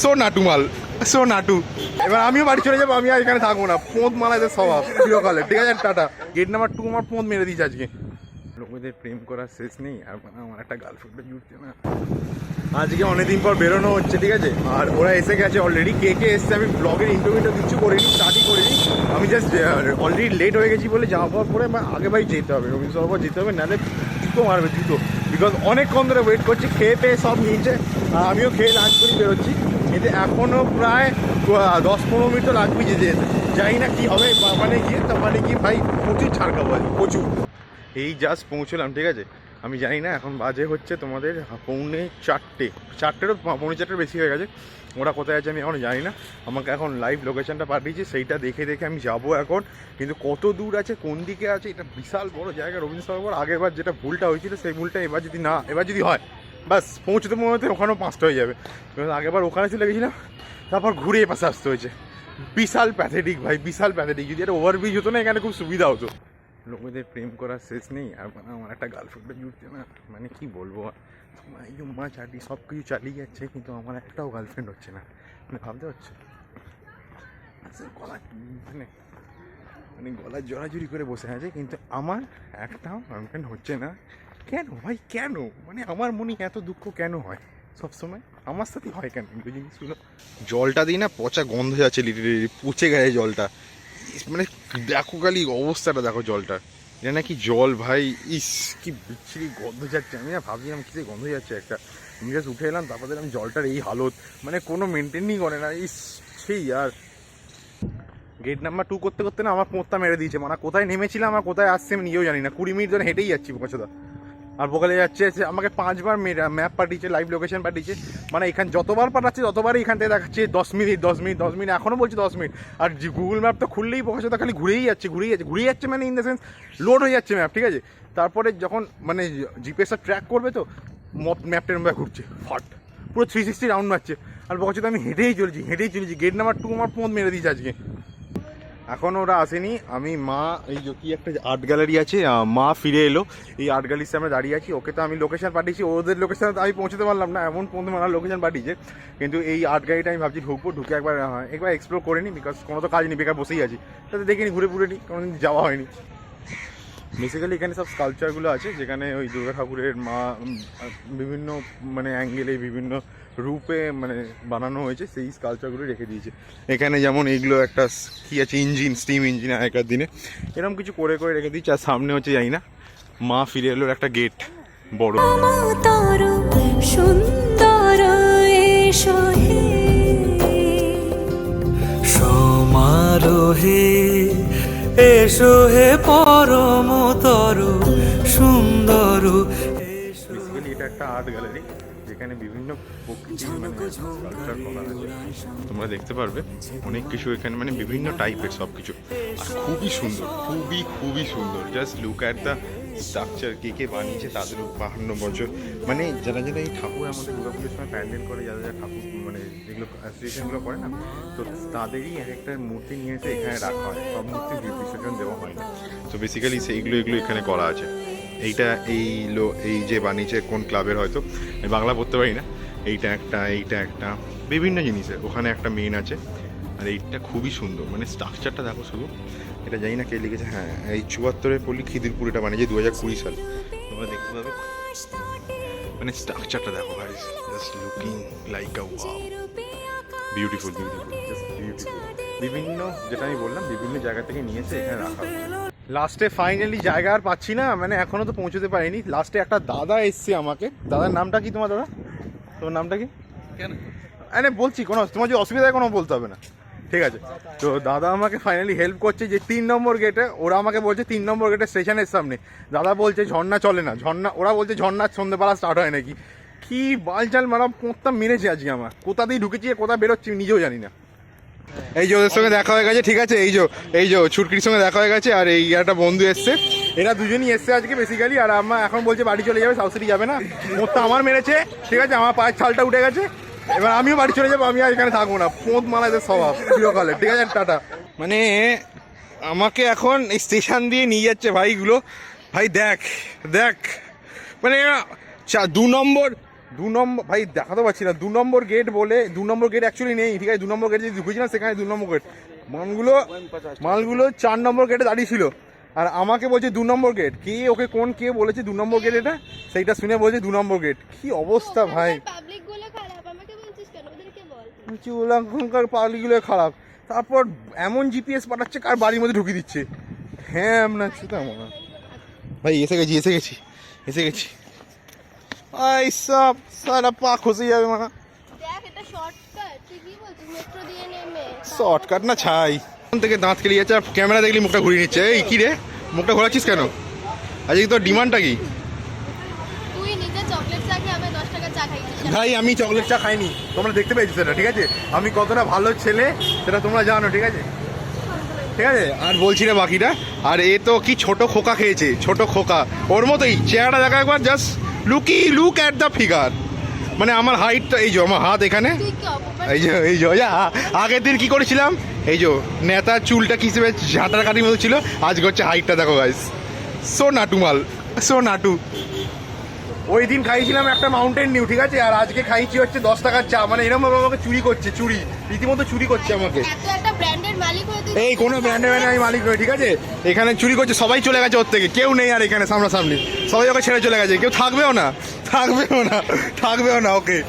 So Naatu মাল so Naatu এবার আমিও বাড়ি চলে যাব, আমি আর এখানে থাকব না। পোঁত মারা এদের স্বভাব চিরকালে ঠিক আছে, টাটা। গেট নাম্বার টু আমার পোঁত মেরে দিয়েছে আজকে। লোকেদের প্রেম করার শেষ নেই, আর মানে আমার একটা গার্লফ্রেন্ডও জুটছে না। আজকে অনেকদিন পর বেরোনো হচ্ছে, ঠিক আছে? আর ওরা এসে গেছে অলরেডি কে কে এসছে আমি ব্লগের ইন্টারভিউটা কিছু করিনি স্টার্টই করিনি। আমি জাস্ট অলরেডি লেট হয়ে গেছি বলে যাওয়া পাওয়ার পরে আমার আগে ভাই যেতে হবে, রবীন্দ্র সরোবর যেতে হবে, নাহলে জুতো মারবে, জুতো। বিকজ অনেকক্ষণ ধরে ওয়েট করছি, খেয়ে পেয়ে সব নিয়েছে। আমিও খেয়ে লাঞ্চ করি বেরোচ্ছি। কিন্তু এখনও প্রায় দশ পনেরো মিনিট লাগবে যেতে জানি না কী হবে মানে গিয়ে মানে গিয়ে ভাই প্রচুর ছাড় খাব প্রচুর। এই জাস্ট পৌঁছলাম, ঠিক আছে? আমি জানি না, এখন বাজে হচ্ছে তোমাদের পৌনে চারটে। চারটেরও পৌনে চারটের বেশি হয়ে গেছে। ওরা কোথায় আছে আমি এখন জানি না। আমাকে এখন লাইভ লোকেশনটা পাঠিয়েছে, সেইটা দেখে দেখে আমি যাব এখন। কিন্তু কত দূর আছে, কোন দিকে আছে, এটা বিশাল বড় জায়গা রবীন্দ্র সরোবর আগেরবার যেটা ভুলটা হয়েছিল, সেই ভুলটা এবার যদি না, এবার যদি হয় বাস, পৌঁছতে পৌঁছতে ওখানেও পাঁচটা হয়ে যাবে। আগেবার ওখানে চলে গেছিলাম, তারপর ঘুরে এ পাশে আসতে হয়েছে। বিশাল প্যাথেটিক ভাই, বিশাল প্যাথেটিক যদি একটা ওভারব্রিজ হতো না, এখানে খুব সুবিধা হতো। লোকেদের প্রেম করার শেষ নেই, আর মানে আমার একটা গার্লফ্রেন্ডও জুটছে না মানে কি বলব মা চাটি সব কিছু চালিয়ে যাচ্ছে, কিন্তু আমার একটাও গার্লফ্রেন্ড হচ্ছে না। মানে ভাবতে গলা মানে মানে গলা জড়াজড়ি করে বসে আছে, কিন্তু আমার একটাও গার্লফ্রেন্ড হচ্ছে না। কেন ভাই, কেন? মানে আমার মনে এত দুঃখ কেন হয়? সবসময় আমার সাথে হয় কেন এগুলো জিনিসগুলো? জলটা দিই না, পচা গন্ধ যাচ্ছে লিটারেলি পচে গেছে জলটা। মানে দেখো খালি অবস্থাটা, দেখো জলটার এটা নাকি জল ভাই, ইস, কি বিচ্ছিরি গন্ধ যাচ্ছে। আমি না ভাবছিলাম কিসে গন্ধ যাচ্ছে একটা। আমি জাস্ট উঠে এলাম, তারপর দেখলাম জলটার এই হালত। মানে কোনো মেনটেনই করে না, ইস সেই আর। গেট নাম্বার টু করতে করতে না আমার পোঁতটা মেরে দিয়েছে। মানে কোথায় নেমেছিলাম আর কোথায় আসছে আমি নিজেও জানি না। কুড়ি মিনিট ধরে হেঁটেই যাচ্ছি বোকাচোদা আর বকালে যাচ্ছে আমাকে পাঁচবার ম্যাপ পাঠিয়েছে লাইভ লোকেশন পাঠিয়েছে। মানে এখান যতবার পাঠাচ্ছে, ততবারই এখান থেকে দেখাচ্ছে দশ মিনিট দশ মিনিট দশ মিনিট এখনও বলছে দশ মিনিট। আর গুগল ম্যাপ তো খুললেই বোকাচোদা খালি ঘুরেই যাচ্ছে ঘুরেই যাচ্ছে ঘুরেই যাচ্ছে মানে ইন দ্য সেন্স লোড হয়ে যাচ্ছে ম্যাপ ঠিক আছে? তারপরে যখন মানে জিপিএসটা ট্র্যাক করবে তো ম্যাপটার মধ্যে ঘুরছে, ফট। পুরো থ্রি সিক্সটি রাউন্ড মারছে। আর বকাচোদা আমি হেঁটেই চলেছি হেঁটেই চলেছি। গেট নাম্বার টু আমার পোঁত মেরে দিয়েছে আজকে। এখন ওরা আসেনি। আমি, মা, এই যে কি একটা আর্ট গ্যালারি আছে মা ফিরে এলো। এই আর্ট গ্যালারির সামনে দাঁড়িয়ে আছি। ওকে তো আমি লোকেশন পাঠিয়েছি। ওদের লোকেশন আমি পৌঁছতে পারলাম না। এমন পর্যন্ত মারা লোকেশন পাঠিয়েছে। কিন্তু এই আর্ট গ্যালারিটা আমি ভাবছি ঢুকবো। ঢুকে একবার একবার এক্সপ্লোর করে নিই বিকজ কোনো তো কাজ নেই। বেকার বসেই আছি। তাতে দেখিনি, ঘুরে ঘুরে নিই কোনো যাওয়া হয়নি। বেসিক্যালি এখানে সব স্কালচারগুলো আছে। যেখানে ওই দুর্গা ঠাকুরের মা বিভিন্ন মানে অ্যাঙ্গেলে বিভিন্ন রূপে মানে বানানো হয়েছে সেই স্কালচারগুলো রেখে দিয়েছে। এখানে যেমন এইগুলো একটা কি আছে ইঞ্জিন স্টিম ইঞ্জিন আগেকার দিনে। এরকম কিছু করে করে রেখে দিয়েছে আর সামনে হচ্ছে জানি না মা ফিরে এলোর একটা গেট বড়। সুন্দর সমারোহে এসো হে পরম তরু সুন্দর এটা একটা আর্ট গ্যালারি যেখানে বিভিন্ন প্রকৃতির মানে স্কালচার করা আছে তোমরা দেখতে পারবে অনেক কিছু এখানে মানে বিভিন্ন টাইপের সব কিছু আর খুবই সুন্দর খুবই খুবই সুন্দর। Just look at the structure কে কে বানিয়েছে তাদের বাহান্ন বছর। মানে যারা যারা এই ঠাকুর আমাদের দুর্গাপুজোর সময় প্যান্ডেল করে যারা যারা ঠাকুর মানে যেগুলো অ্যাসোসিয়েশনগুলো করে না তো তাদেরই এক একটা মূর্তি নিয়ে এসে এখানে রাখা হয়। সব মূর্তি বিসর্জন দেওয়া হয় না। তো বেসিক্যালি সেইগুলো এগুলো এখানে করা আছে। এইটা এই লো, এই যে বানিয়েছে কোন ক্লাবের হয়তো, আমি বাংলা পড়তে পারি না, এইটা একটা এইটা একটা, বিভিন্ন জিনিসের, ওখানে একটা মেন আছে, আর এইটা খুবই সুন্দর মানে স্ট্রাকচারটা দেখো শুধু, এটা জানি না কে লিখেছে হ্যাঁ এই চুয়াত্তরের পল্লী খিদিরপুর এটা বানিয়েছে দু হাজার কুড়ি সাল, তোমরা দেখতে পাবে মানে স্ট্রাকচারটা দেখো ভাই just looking like a wow beautiful beautiful beautiful বিভিন্ন, যেটা আমি বললাম, বিভিন্ন জায়গা থেকে নিয়েছে এখানে রাখা লাস্টে ফাইনালি জায়গা আর পাচ্ছি না মানে এখনও তো পৌঁছতে পারিনি। লাস্টে একটা দাদা এসছে আমাকে। দাদার নামটা কি তোমার দাদা? তোমার নামটা কি? কেন? আরে বলছি কোনো তোমার যে অসুবিধা কোনো বলতে হবে না। ঠিক আছে। তো দাদা আমাকে ফাইনালি হেল্প করছে যে তিন নম্বর গেটে ওরা আমাকে বলছে তিন নম্বর গেটে স্টেশনের সামনে। দাদা বলছে ঝর্ণা চলে না ঝর্ণা ওরা বলছে ঝর্ণার সন্ধ্যেবেলা স্টার্ট হয় নাকি? কি বালচাল মারা পোঁতটা মেরেছে আজকে আমার। কোথা দিয়ে ঢুকেছি আর কোথা বেরোচ্ছি নিজেও জানি না। এই যে ওদের সঙ্গে দেখা হয়ে গেছে ঠিক আছে? এই যে এই যে ছুটকির সঙ্গে দেখা হয়ে গেছে আর এই একটা বন্ধু এসছে। এরা দুজনই এসছে আজকে বেসিক্যালি আর আমার এখন বলছে বাড়ি চলে যাবে সাউথ সিটি যাবে না। মোটটা আমার মেরেছে ঠিক আছে? আমার পায়ের ছালটা উঠে গেছে। এবার আমিও বাড়ি চলে যাব আমি আর এখানে থাকব না। পোঁত মারা এদের স্বভাব চিরকালে। ঠিক আছে টাটা। মানে আমাকে এখন এই স্টেশন দিয়ে নিয়ে যাচ্ছে ভাইগুলো। ভাই দেখ দেখ। মানে চা দু নম্বর দু নম্বর ভাই দেখাতে পারছি না। দু নম্বর গেট বলে দু নম্বর গেট অ্যাকচুয়ালি নেই ঠিক আছে? দু নম্বর গেটে যে ঢুকেছিলাম সেখানে দু নম্বর গেট মালগুলো মালগুলো চার নম্বর গেটে দাঁড়িয়ে ছিল। আর আমাকে বলছে দু নম্বর গেট কে ওকে কোন কে বলেছে দু নম্বর গেট এটা? সেইটা শুনে বলছে দু নম্বর গেট কি অবস্থা ভাই? পাবলিকগুলো খারাপ আমাকে বলছিস কেন? ওদেরকে বল। চুলাঙ্কনকার পালিগুলো খারাপ। তারপর এমন জিপিএস পাঠাচ্ছে কার বাড়ির মধ্যে ঢুকিয়ে দিচ্ছে? হ্যাঁ সেটা মনে ভাই এসে গেছি এসে গেছি এসে গেছি। আই সব সারা পা খসে যাবে এটা শর্টকাট না ছাই। থেকে দাঁত কেলিয়ে যাচ্ছে আর ক্যামেরা দেখলি মুখটা ঘুরিয়ে নিচ্ছে। এই কি রে? মুখটা ঘোরাচ্ছিস কেন? আজকে তোর ডিমান্ডটা কি? ভাই আমি চকলেট চা খাইনি। তোমরা দেখতে পেয়েছ সেটা ঠিক আছে? আমি কতটা ভালো ছেলে সেটা তোমরা জানো ঠিক আছে? ঠিক আছে? আর বলছি না বাকিটা। আর এ তো কি ছোট খোকা খেয়েছে ছোট খোকা। ওর মতোই চেহারা দেখা একবার just লুকি look at the figure মানে আমার হাইটটা এই যে আমার হাত এখানে। এই যে এই যে যা আগের দিন কি করেছিলাম? এই যে নেতা চুলটা কি হিসেবে ঝাঁটার কাটির মতো ছিল? আজকে হচ্ছে হাইটটা দেখো গাইস সো নাটু মাল সো নাটু ওই দিন খাইছিলাম একটা মাউন্টেন নিউ ঠিক আছে? আর আজকে খাইছি হচ্ছে দশ টাকার চা। মানে এরকম ভাবে আমাকে চুরি করছে চুরি। রীতিমতো চুরি করছে আমাকে। ব্র্যান্ডের এই কোনো ব্র্যান্ডের ব্র্যান্ডে আমি মালিক নই ঠিক আছে? এখানে চুরি করছে সবাই চলে গেছে ওর থেকে। কেউ নেই আর এখানে সামনাসামনি। সবাই ওকে ছেড়ে চলে গেছে। কেউ থাকবেও না। থাকবেও না। থাকবেও না ওকে।